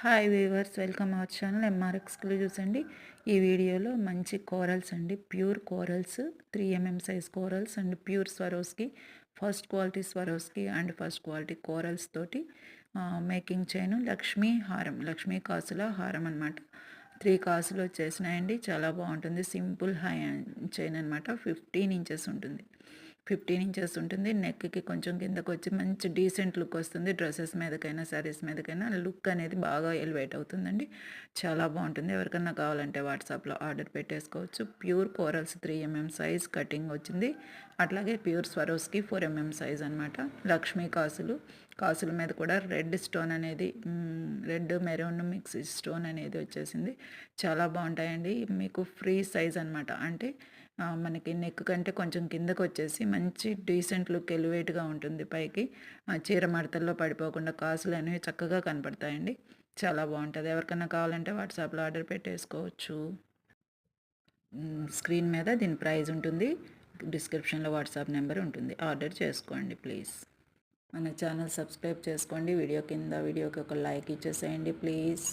Hi viewers welcome our channel MR exclusives అండి. ఈ వీడియోలో మంచి కోరల్స్ అండి pure corals three MM size corals and pure Swarovski first quality Swarovski and first quality corals తోటి making chain Lakshmi హారం లక్ష్మీ కాసుల హారం అనమాట త్రీ కాసులు వచ్చేసినాయండి చాలా బాగుంటుంది. సింపుల్ హై చైన్ అనమాట ఫిఫ్టీన్ ఇంచెస్ ఉంటుంది. ఫిఫ్టీన్ ఇంచెస్ ఉంటుంది. నెక్కి కొంచెం కిందకు వచ్చి మంచి డీసెంట్ లుక్ వస్తుంది. డ్రెస్సెస్ మీదకైనా శారీస్ మీదకైనా లుక్ అనేది బాగా ఎలివేట్ అవుతుందండి. చాలా బాగుంటుంది. ఎవరికన్నా కావాలంటే వాట్సాప్లో ఆర్డర్ పెట్టేసుకోవచ్చు. Pure corals three MM size cutting వచ్చింది. అట్లాగే pure Swarovski four MM size అనమాట లక్ష్మీ కాసులు. కాసుల మీద కూడా రెడ్ స్టోన్ అనేది రెడ్ మెరూన్ మిక్స్ స్టోన్ అనేది వచ్చేసింది. చాలా బాగుంటాయండి. మీకు ఫ్రీ సైజ్ అనమాట అంటే మనకి నెక్ కంటే కొంచెం కిందకు వచ్చేసి మంచి డీసెంట్ లుక్ ఎలివేట్గా ఉంటుంది పైకి. చీర మడతల్లో పడిపోకుండా కాసులు అనేవి చక్కగా కనపడతాయండి. చాలా బాగుంటుంది. ఎవరికైనా కావాలంటే వాట్సాప్లో ఆర్డర్ పెట్టేసుకోవచ్చు. స్క్రీన్ మీద దీని ప్రైస్ ఉంటుంది. డిస్క్రిప్షన్లో వాట్సాప్ నెంబర్ ఉంటుంది. ఆర్డర్ చేసుకోండి ప్లీజ్. మన ఛానల్ సబ్స్క్రైబ్ చేసుకోండి. వీడియో కింద వీడియోకి ఒక లైక్ ఇచ్చేసేయండి ప్లీజ్.